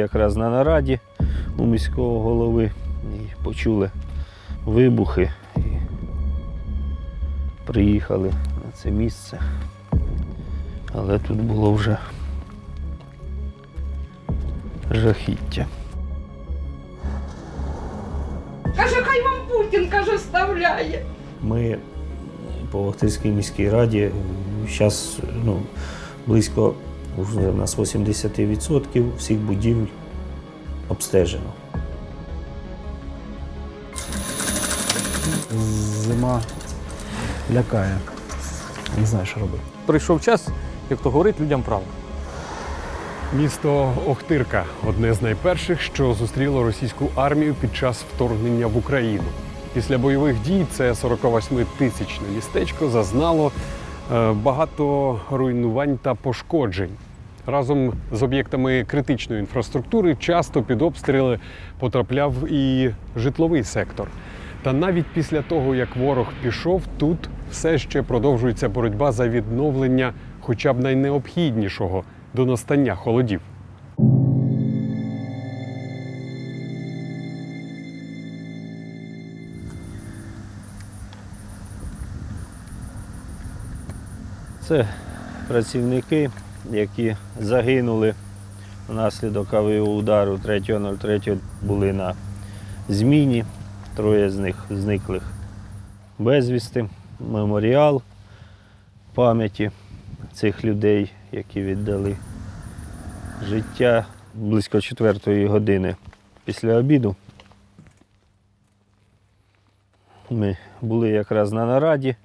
якраз на нараді у міського голови і почули вибухи і приїхали на це місце. Але тут було вже жахіття. Каже, хай вам Путін каже, вставляє. Ми по Охтирській міській раді зараз ну, близько вже в нас 80% всіх будівель обстежено. Зима лякає. Не знаю, що робити. Прийшов час, як то говорить, людям правда. Місто Охтирка одне з найперших, що зустріло російську армію під час вторгнення в Україну. Після бойових дій це 48-тисячне містечко зазнало е, багато руйнувань та пошкоджень. Разом з об'єктами критичної інфраструктури часто під обстріли потрапляв і житловий сектор. Та навіть після того, як ворог пішов, тут все ще продовжується боротьба за відновлення хоча б найнеобхіднішого до настання холодів. Це працівники, які загинули внаслідок авіаудару 3.03 були на зміні. Троє з них зниклих безвісти. Меморіал пам'яті цих людей, які віддали життя близько четвертої години після обіду. Ми були якраз на нараді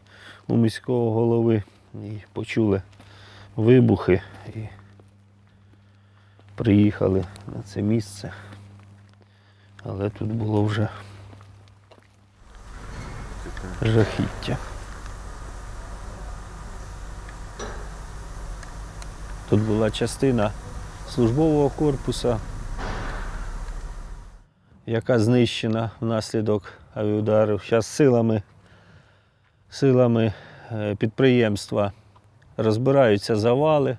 у міського голови і почули вибухи і приїхали на це місце. Але тут було вже жахіття. Тут була частина службового корпуса, яка знищена внаслідок авіудару. Зараз силами, силами е, підприємства розбираються завали,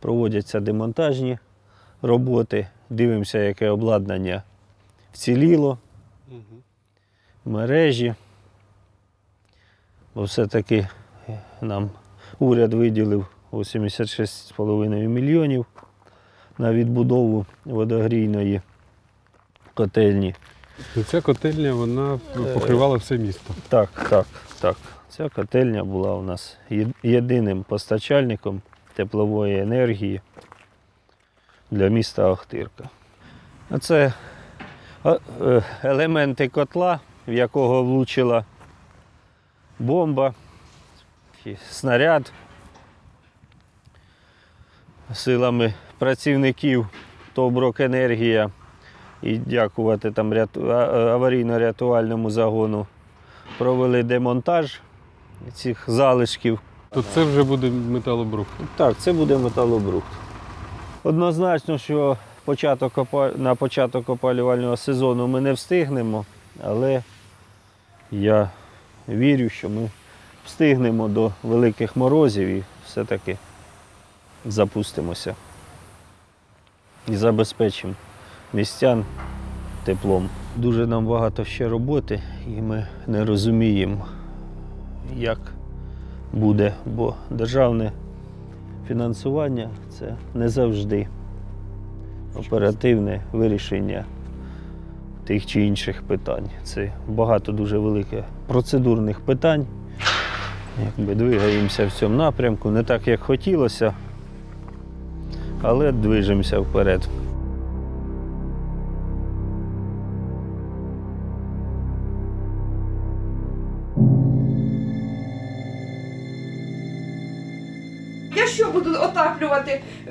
проводяться демонтажні роботи, дивимося, яке обладнання вціліло, мережі. Бо все-таки нам уряд виділив 86,5 мільйонів на відбудову водогрійної котельні. Ця котельня вона покривала все місто. Так, так, так. Ця котельня була у нас єдиним постачальником теплової енергії для міста Охтирка. Це е, елементи котла, в якого влучила бомба, снаряд. Силами працівників ТОВ енергія. І дякувати там аварійно-рятувальному загону провели демонтаж цих залишків. То це вже буде металобрухт. Так, це буде металобрухт. Однозначно, що початок на початок опалювального сезону ми не встигнемо, але я вірю, що ми встигнемо до великих морозів і все-таки запустимося і забезпечимо містян теплом. Дуже нам багато ще роботи, і ми не розуміємо, як буде, бо державне фінансування це не завжди оперативне вирішення тих чи інших питань. Це багато дуже великих процедурних питань. Якби двигаємося в цьому напрямку, не так, як хотілося, але движемося вперед.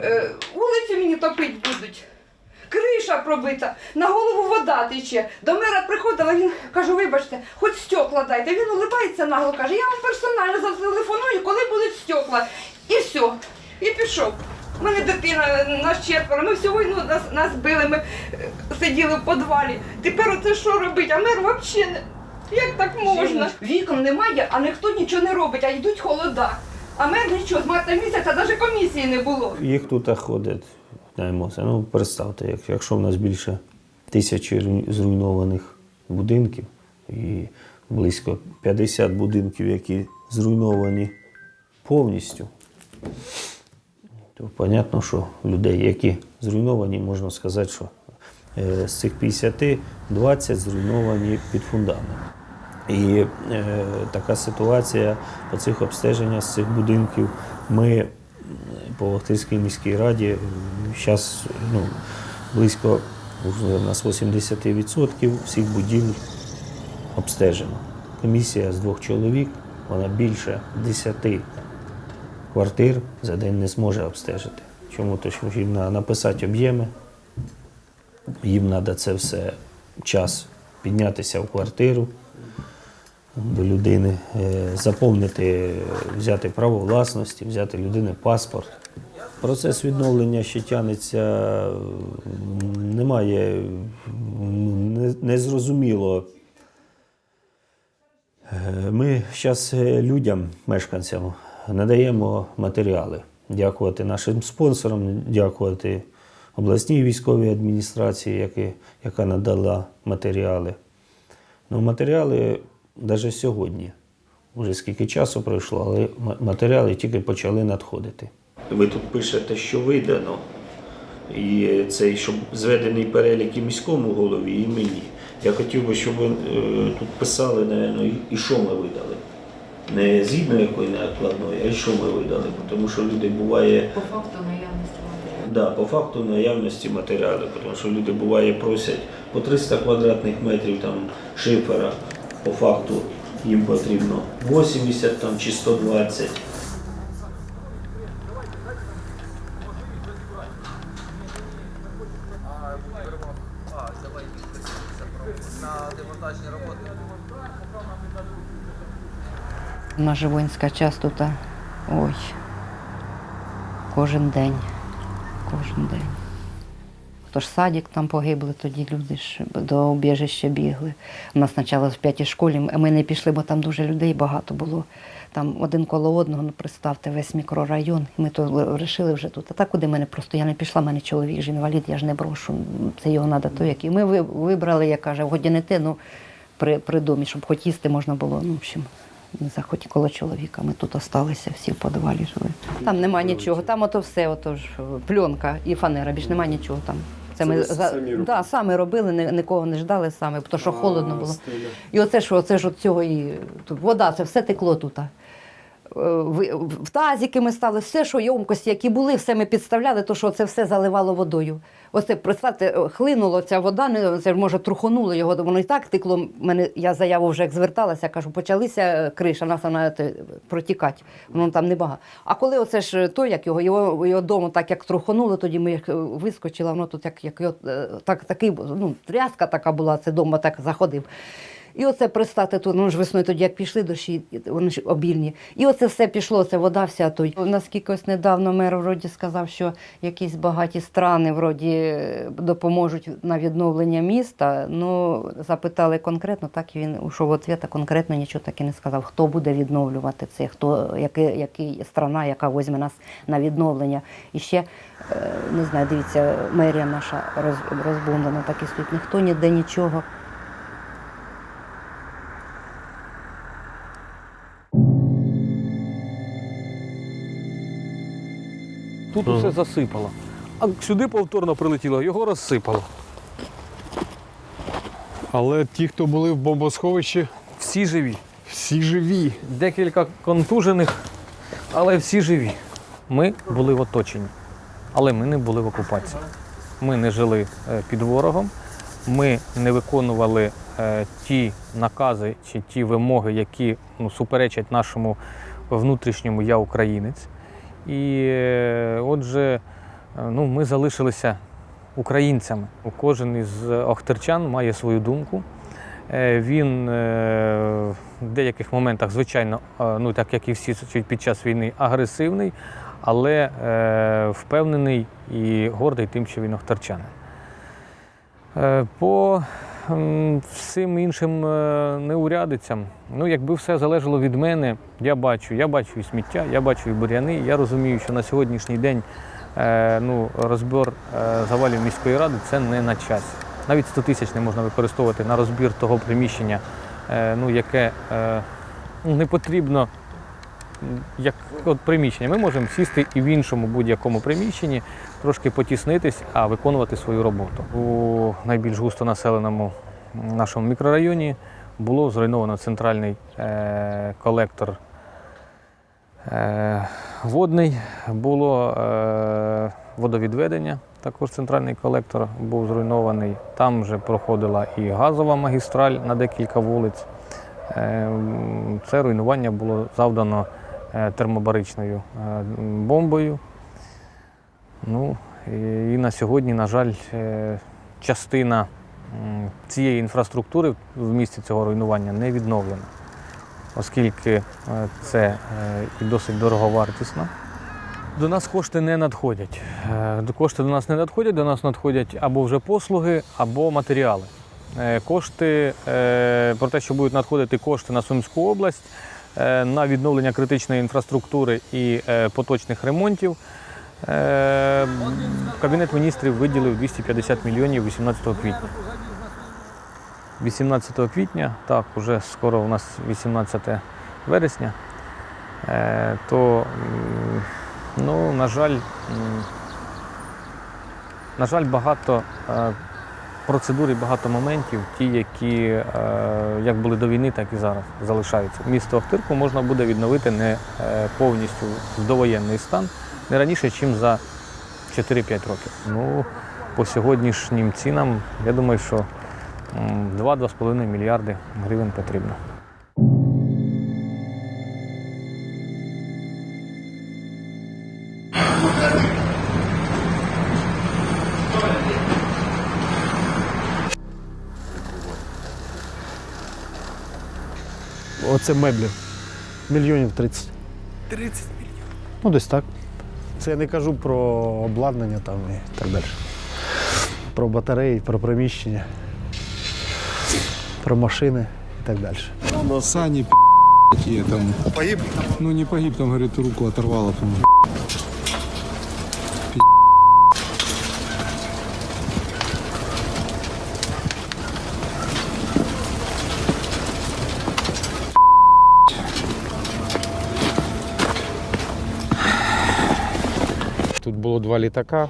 Е, Вулицю мені топити будуть. Криша пробита, на голову вода тече. До мера приходила, він каже, вибачте, хоч стекла дайте. Він улибається нагло, каже, я вам персонально зателефоную, коли будуть стекла. І все. І пішов. У мене дитина, нас четверо, ми всю війну нас, нас били, ми е, сиділи в підвалі. Тепер оце що робить? А мер взагалі не. Як так можна? Вікон немає, а ніхто нічого не робить, а йдуть холода. А мер нічого, з марта місяця навіть комісії не було. Їх тут ходить на. Ну, представте, якщо в нас більше тисячі зруйнованих будинків і близько 50 будинків, які зруйновані повністю, то понятно, що людей, які зруйновані, можна сказати, що е, з цих 50 20 зруйновані під фундамент. І е, така ситуація по цих обстеженнях з цих будинків. Ми по Охтирській міській раді зараз ну, близько нас 80% всіх будівель обстежено. Комісія з двох чоловік, вона більше 10 квартир за день не зможе обстежити. Чому? Тому що їм треба написати об'єми, їм треба це все час піднятися в квартиру до людини, е, заповнити, взяти право власності, взяти людини паспорт. Процес відновлення ще тягнеться, немає незрозуміло. Е, Ми зараз людям, мешканцям, надаємо матеріали. Дякувати нашим спонсорам, дякувати обласній військовій адміністрації, яка надала матеріали. Ну, матеріали навіть сьогодні. Вже скільки часу пройшло, але матеріали тільки почали надходити. Ви тут пишете, що видано. І цей, щоб зведений перелік і міському голові, і мені. Я хотів би, щоб ви е, тут писали, напевно, і- що ми видали. Не згідно якої накладної, а й що ми видали. Тому що люди буває. По факту наявності матеріалів. Да, по факту наявності матеріалу, тому що люди буває просять по 300 квадратних метрів там шифера, по факту їм потрібно 80 там, чи 120. Наша воїнська частота. Ой. Кожен день. Кожен день. Хто ж садик там погибли, тоді люди ж до убіжища бігли. У нас спочатку в п'ятій школі ми не пішли, бо там дуже людей багато було. Там один коло одного, ну представте, весь мікрорайон. Ми то вирішили вже тут. А так куди мене просто я не пішла, в мене чоловік ж інвалід, я ж не брошу. Це його треба то як. І ми вибрали, я каже, те, ну при, при домі, щоб хоч їсти можна було. Ну, в общем, не заходь коло чоловіка. Ми тут осталися, всі в підвалі жили. Там нема нічого, там ото все, ото ж е, пленка і фанера, більш нема нічого там. Це, ми за, самі робили? да, самі робили, ні- нікого не ждали саме, тому що холодно було. І оце ж, оце ж от цього і тут вода, це все текло тут. Е, В тазики ми стали, все, що ємкості, які були, все ми підставляли, то що це все заливало водою. Оце, представте, е, хлинуло ця вода, не це може трухонуло його, воно і так текло. Мене, я заяву вже як зверталася, кажу, почалися е, криша, нас вона протікати, воно там небагато. А коли оце ж той, як його, його, його дому так як трухонуло, тоді ми як е, вискочила, воно тут як, як його, е, так, такий, ну, тряска така була, це дома так заходив. І оце пристати тут, ну ж весною тоді, як пішли дощі, вони ж обільні. І оце все пішло, це вода вся той. Наскільки ось недавно мер вроді сказав, що якісь багаті страни вроді допоможуть на відновлення міста. Ну, запитали конкретно, так і він ушов в ответ, а конкретно нічого так і не сказав. Хто буде відновлювати це, хто, який, який страна, яка візьме нас на відновлення. І ще, е, не знаю, дивіться, мерія наша роз, розбомблена, так і стоїть. Ніхто ніде нічого. Тут усе засипало. А сюди повторно прилетіло, його розсипало. Але ті, хто були в бомбосховищі, Всі живі. всі живі. Декілька контужених, але всі живі. Ми були в оточенні, але ми не були в окупації. Ми не жили е, під ворогом, ми не виконували е, ті накази чи ті вимоги, які ну, суперечать нашому внутрішньому я українець. І е, отже, е, ну, ми залишилися українцями. Кожен із охтерчан має свою думку. Е, Він в деяких моментах, звичайно, ну так як і всі під час війни, агресивний, але впевнений і гордий тим, що він охтарчанин. По всім іншим е, неурядицям, ну якби все залежало від мене, я бачу, я бачу і сміття, я бачу і бур'яни. Я розумію, що на сьогоднішній день е, ну, розбір е, завалів міської ради це не на часі. Навіть 100 тисяч не можна використовувати на розбір того приміщення, ну, яке не потрібно як от приміщення. Ми можемо сісти і в іншому будь-якому приміщенні, трошки потіснитись, а виконувати свою роботу. У найбільш густонаселеному нашому мікрорайоні було зруйновано центральний е, колектор е, водний, було е, водовідведення, також центральний колектор був зруйнований. Там вже проходила і газова магістраль на декілька вулиць. Е, Це руйнування було завдано термобаричною е, бомбою. Ну, і, на сьогодні, на жаль, е, частина цієї інфраструктури в місці цього руйнування не відновлена, оскільки е, це е, досить дороговартісно. До нас кошти не надходять. Е, Кошти до нас не надходять, до нас надходять або вже послуги, або матеріали. Е, Кошти е, про те, що будуть надходити кошти на Сумську область е, на відновлення критичної інфраструктури і е, поточних ремонтів. Е, Кабінет міністрів виділив 250 мільйонів 18 квітня. 18 квітня, так, уже скоро у нас 18 вересня, е, то, ну, на жаль, на жаль, багато е, процедур і багато моментів, ті, які е, як були до війни, так і зараз залишаються. Місто Охтирку можна буде відновити не е, повністю в довоєнний стан не раніше, ніж за 4-5 років. Ну, по сьогоднішнім цінам, я думаю, що 2-2,5 мільярди гривень потрібно. Оце меблів. Мільйонів 30. 30 мільйонів. Ну, десь так. Це я не кажу про обладнання там і так далі. Про батареї, про приміщення, про машини і так далі. Сані, пі***, там. Погиб? Ну не погиб, там, говорит, руку оторвало. по Тут було два літака.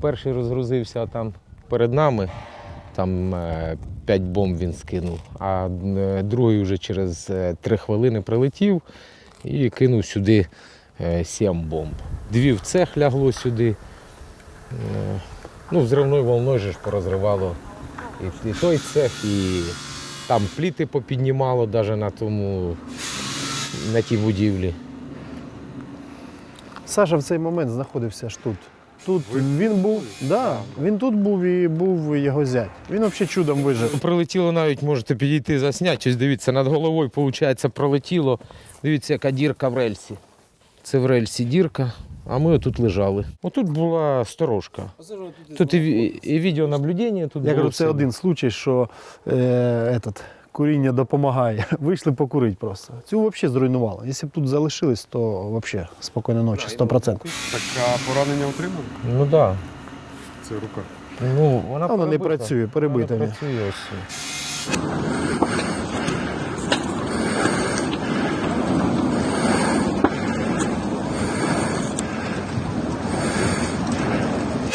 Перший розгрузився там перед нами, там е, п'ять бомб він скинув, а е, другий вже через е, три хвилини прилетів і кинув сюди сім бомб. Дві в цех лягло сюди. Ну, взривною волною ж порозривало і той цех, і там пліти попіднімало навіть на тому, на тій будівлі. Саша в цей момент знаходився ж тут. Тут він був, да, він тут був і був його зять. Він взагалі чудом вижив. Прилетіло навіть, можете підійти засняти. Ось дивіться, над головою, виходить, пролетіло. Дивіться, яка дірка в рельсі. Це в рельсі дірка, а ми отут лежали. Отут була сторожка. Тут і, і відеонаблюдення, тут Я було кажу, це все. один случай, що е, этот, куріння допомагає. Вийшли покурити просто. Цю взагалі зруйнувало. Якщо б тут залишились, то взагалі спокійно ночі, 100%. Так а поранення отримали? Ну так. Да. Це рука. Ну, вона, Вона не перебита. працює, перебита. Вона працює ось.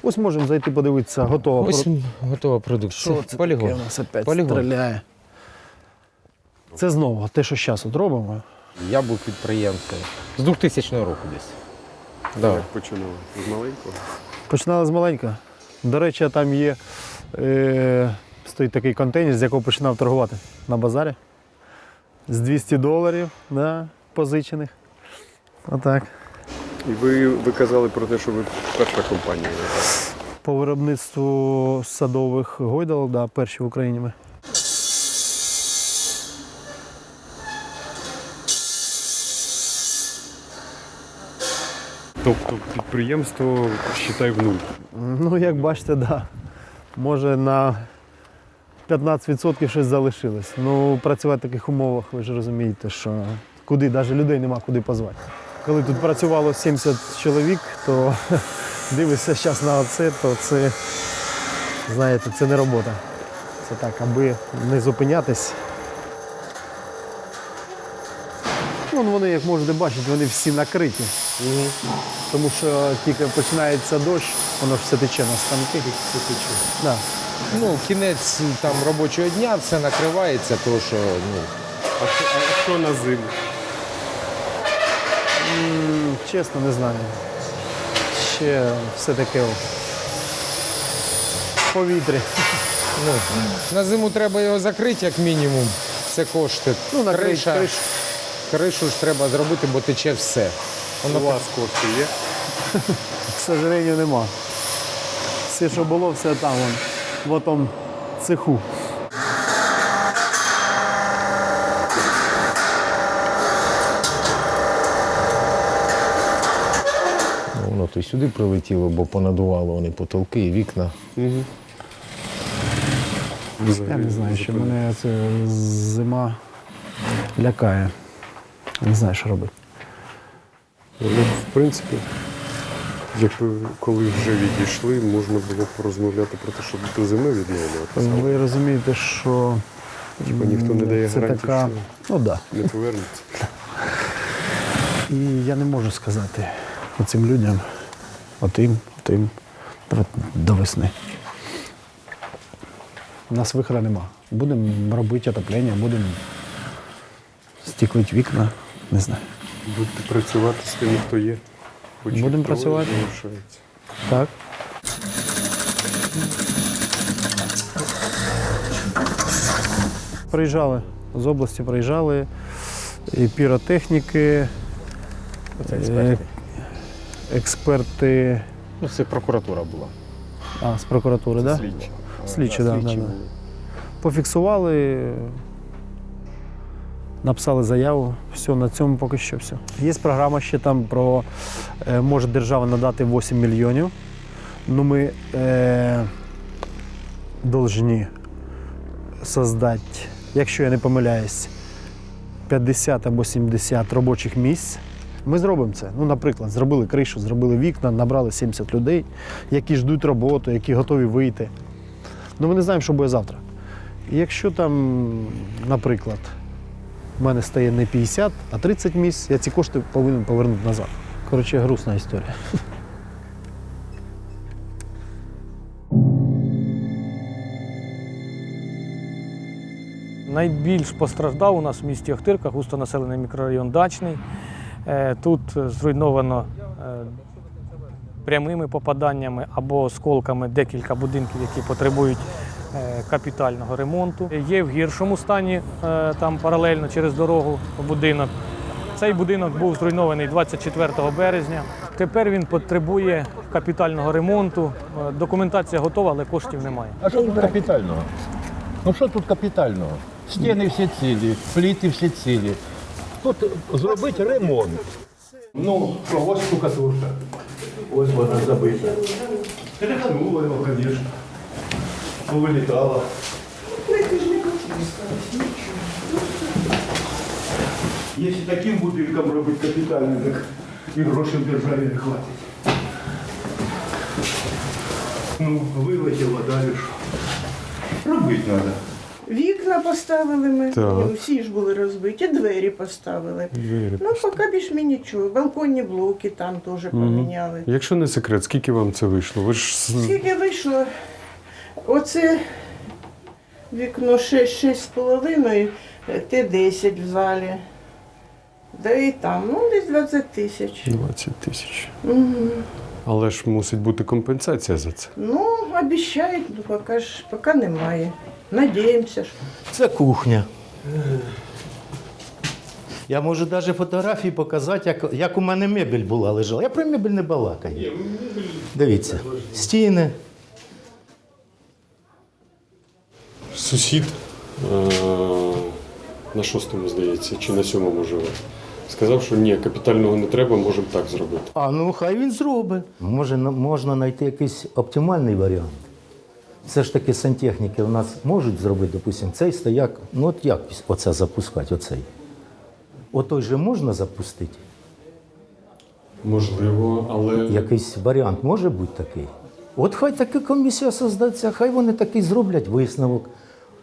Ось можемо зайти подивитися, готова. Ось готова продукція. Що це Полігон. таке у нас опять Полігон. стріляє? Це знову те, що зараз от робимо. Я був підприємцем з 2000 року десь. Да. Як починали? З маленького? Починали з маленького. До речі, там є е, стоїть такий контейнер, з якого починав торгувати на базарі. З 200 доларів да, позичених. Отак. І ви, ви казали про те, що ви перша компанія. По виробництву садових гойдалок, да, перші в Україні ми. Тобто підприємство считай в нуль. Ну, як бачите, да. Може на 15% щось залишилось. Ну, працювати в таких умовах, ви ж розумієте, що куди, навіть людей нема куди позвати. Коли тут працювало 70 чоловік, то дивишся зараз на оце, то це, знаєте, це не робота. Це так, аби не зупинятись. Вон вони, як можете бачити, вони всі накриті. Тому що тільки починається дощ, воно ж все тече на станки. Все тече. Да. Ну, кінець там робочого дня все накривається, тому що ну, А що, а що на зиму? М, Чесно, не знаю. Ще все таке в повітрі. ну, на зиму треба його закрити, як мінімум. Це кошти. Ну, накрить Криша, криш. Кришу ж треба зробити, бо тече все. У вас кошти є? К сожалению, нема. Все, що було, все там, вон, в тому цеху. Ну, Воно то й сюди прилетіло, бо понадувало вони потолки і вікна. Я не знаю, що мене це зима лякає. Не знаю, що робити. Ну, в принципі, якби коли вже відійшли, можна було порозмовляти про те, щоб до зими відновлюватися. Ви розумієте, що Типа ніхто не дає це гарантії, така. Ну. Да. Не повернеться. І я не можу сказати оцим людям, отим, отим, до весни. У нас виходу нема. Будемо робити отоплення, будемо стіклити вікна, не знаю. Будете працювати з тими, хто є. Хоч Будемо хто працювати. залишається. Так. Приїжджали з області, приїжджали і піротехніки, е, експерти Ну, це прокуратура була. а, з прокуратури, так? Да? Слідчі. Слідчі, да, да, да. Пофіксували, написали заяву. Все, на цьому поки що все. Є програма ще там про е, може держава надати 8 мільйонів. Ну ми е, должні создати, якщо я не помиляюсь, 50 або 70 робочих місць. Ми зробимо це. Ну, наприклад, зробили кришу, зробили вікна, набрали 70 людей, які ждуть роботу, які готові вийти. Ну, ми не знаємо, що буде завтра. І якщо там, наприклад, в мене стає не 50, а 30 місць, я ці кошти повинен повернути назад. Коротше, грустна історія. Найбільш постраждав у нас в місті Охтирка, густонаселений мікрорайон Дачний. Е, Тут зруйновано е, прямими попаданнями або осколками декілька будинків, які потребують капітального ремонту. Є в гіршому стані е, там паралельно через дорогу будинок. Цей будинок був зруйнований 24 березня. Тепер він потребує капітального ремонту. Е, Документація готова, але коштів немає. А що тут капітального? Ну що тут капітального? Стіни всі цілі, пліти всі цілі. Тут зробити ремонт. Ну, що, ось штукатурка. Ось вона забита. Тряхнуло його, звісно. Повилітало. Якщо таким будинком робити капітальний, так і грошей в державі не хватить. Ну, вилетіло далі що? Робити треба. Вікна поставили ми, Так. ну, всі ж були розбиті, двері поставили. ну, поки більш ми нічого. Балконні блоки там теж поміняли. Якщо не секрет, скільки вам це вийшло? Ви ж з- Скільки вийшло? Оце вікно 6,5, Т10 в залі. Да і там, ну, десь 20 тисяч. 20 тисяч. Угу. Але ж мусить бути компенсація за це. Ну, обіцяють, ну, поки ж поки немає. Надіємося. що. Це кухня. Я можу навіть фотографії показати, як, як у мене мебель була лежала. Я про мебель не балакаю. Дивіться, стіни. Сусід е- на шостому, здається, чи на сьомому живе. Сказав, що ні, капітального не треба, можемо так зробити. А ну хай він зробить. Може, можна знайти якийсь оптимальний варіант. Все ж таки сантехніки у нас можуть зробити, допустимо, цей стояк. Ну от як оце запускати, оцей? Отой же можна запустити? Можливо, але Якийсь варіант може бути такий. От хай така комісія создається, хай вони такий зроблять висновок.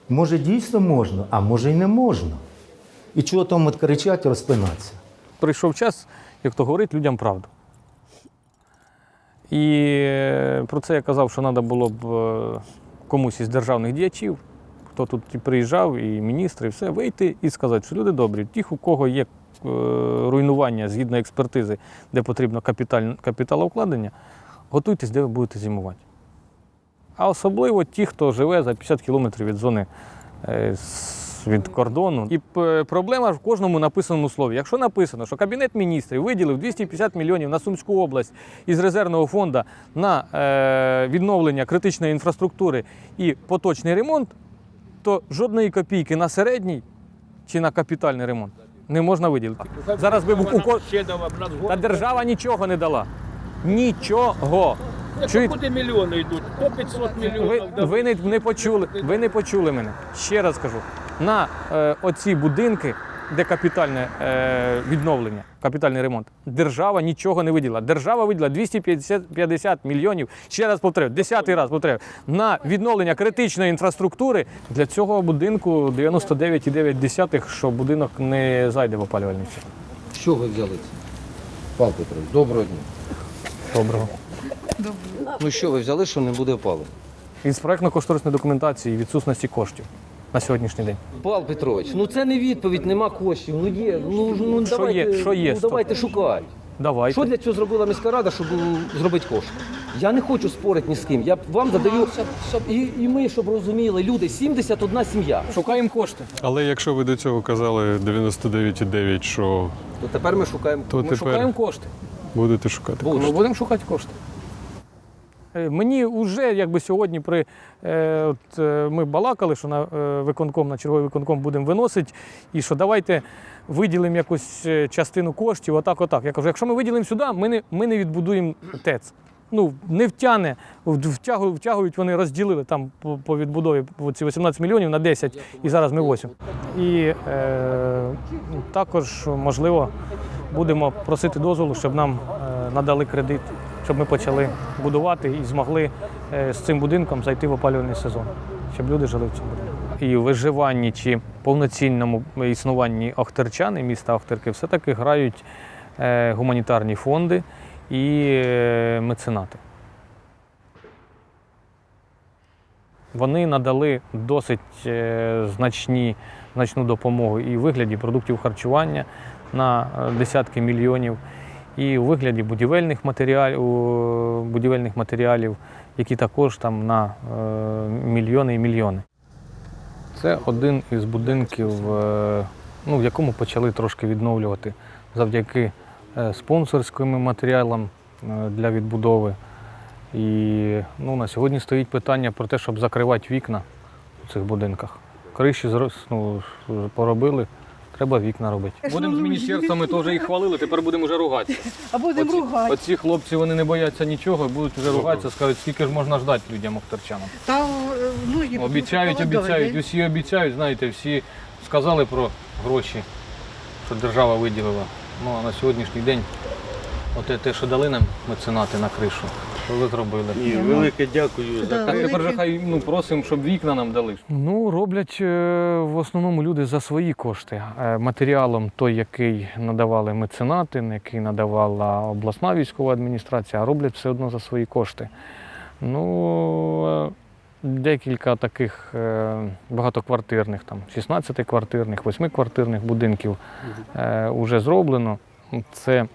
Може, дійсно можна, а може й не можна. І чого там от кричать, розпинатися? Прийшов час, як то говорить, людям правду. І е, про це я казав, що треба було б е, комусь із державних діячів, хто тут і приїжджав, і міністри, і все, вийти і сказати, що люди добрі, ті, у кого є е, руйнування згідно експертизи, де потрібно капіталовкладення, готуйтесь, де ви будете зимувати. А особливо ті, хто живе за 50 кілометрів від зони е, від кордону. І проблема в кожному написаному слові. Якщо написано, що Кабінет міністрів виділив 250 мільйонів на Сумську область із резервного фонду на е, відновлення критичної інфраструктури і поточний ремонт, то жодної копійки на середній чи на капітальний ремонт не можна виділити. Зараз би у та держава нічого не дала. Нічого. Чуєте? Куди мільйони йдуть? По 500 Ви, мільйонів. ви не, не почули, ви не почули мене. Ще раз кажу, на е, оці будинки, де капітальне е, відновлення, капітальний ремонт, держава нічого не виділа. Держава виділа 250 мільйонів. Ще раз повторюю, десятий раз повторюю, на відновлення критичної інфраструктури для цього будинку 99,9, що будинок не зайде в опалювальний сезон. Що ви взяли? Павло Петрович, доброго дня. Доброго. Ну що ви взяли, що не буде опалення? Із проектно-кошторисної документації і відсутності коштів на сьогоднішній день. Павло Петрович, ну це не відповідь, нема коштів. Ну є. Ну, ну Що давайте, є? Що є? Ну, давайте шукати. Давайте. Що для цього зробила міська рада, щоб м, зробити кошти? Я не хочу спорити ні з ким. Я вам задаю і, і ми, щоб розуміли, люди, 71 сім'я. Шукаємо кошти. але якщо ви до цього казали 99,9, що То тепер ми шукаємо. то Ми тепер шукаємо кошти. будете шукати. Ми будемо шукати кошти. Е, Мені вже якби сьогодні при е, от, е, ми балакали, що на е, виконком, на черговий виконком будемо виносити, і що давайте виділимо якусь частину коштів, отак, отак. Я кажу, якщо ми виділимо сюди, ми не, ми не відбудуємо ТЕЦ. Ну, не втягне, втягують, втягують, вони розділили там по, по відбудові ці 18 мільйонів на 10, і зараз ми 8. І е, також, можливо, будемо просити дозволу, щоб нам е, надали кредит, щоб ми почали будувати і змогли е, з цим будинком зайти в опалювальний сезон, щоб люди жили в цьому будинку. І в виживанні чи повноцінному існуванні Охтерчани, міста Охтерки, все-таки грають е, гуманітарні фонди і е, меценати. Вони надали досить значні, значну допомогу і вигляді продуктів харчування на десятки мільйонів, і у вигляді будівельних матеріалів, будівельних матеріалів, які також там на е, мільйони і мільйони. Це один із будинків, е, ну, в якому почали трошки відновлювати завдяки е, спонсорським матеріалам для відбудови. І ну, на сьогодні стоїть питання про те, щоб закривати вікна у цих будинках. Криші ну, поробили, треба вікна робити. Будемо з міністерствами теж їх хвалили, тепер будемо вже ругатися. А будемо Оці, ругати. оці хлопці вони не бояться нічого, будуть вже ругатися, скажуть, скільки ж можна ждати людям охтарчанам. Та, е, ну, їм Обіцяють, обіцяють, усі обіцяють, знаєте, всі сказали про гроші, що держава виділила. Ну а на сьогоднішній день, от те, що дали нам меценати на кришу, що ви зробили. І велике дякую за А тепер же хай ну, просимо, щоб вікна нам дали. Ну, роблять е, в основному люди за свої кошти. Е, Матеріалом той, який надавали меценати, який надавала обласна військова адміністрація, а роблять все одно за свої кошти. Ну, е, декілька таких багатоквартирних, там 16-квартирних, 8-квартирних будинків вже зроблено. Це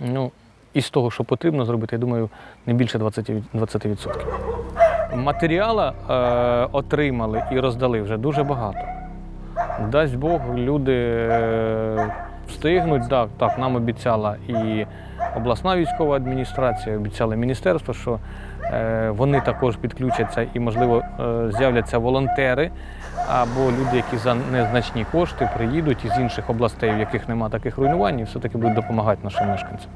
ну, із того, що потрібно зробити, я думаю, не більше 20%. 20%. Матеріала е, отримали і роздали вже дуже багато. Дасть Бог, люди е, встигнуть. Так, так, нам обіцяла і обласна військова адміністрація, обіцяли міністерство, що е, вони також підключаться і, можливо, е, з'являться волонтери або люди, які за незначні кошти приїдуть із інших областей, в яких немає таких руйнувань, і все-таки будуть допомагати нашим мешканцям.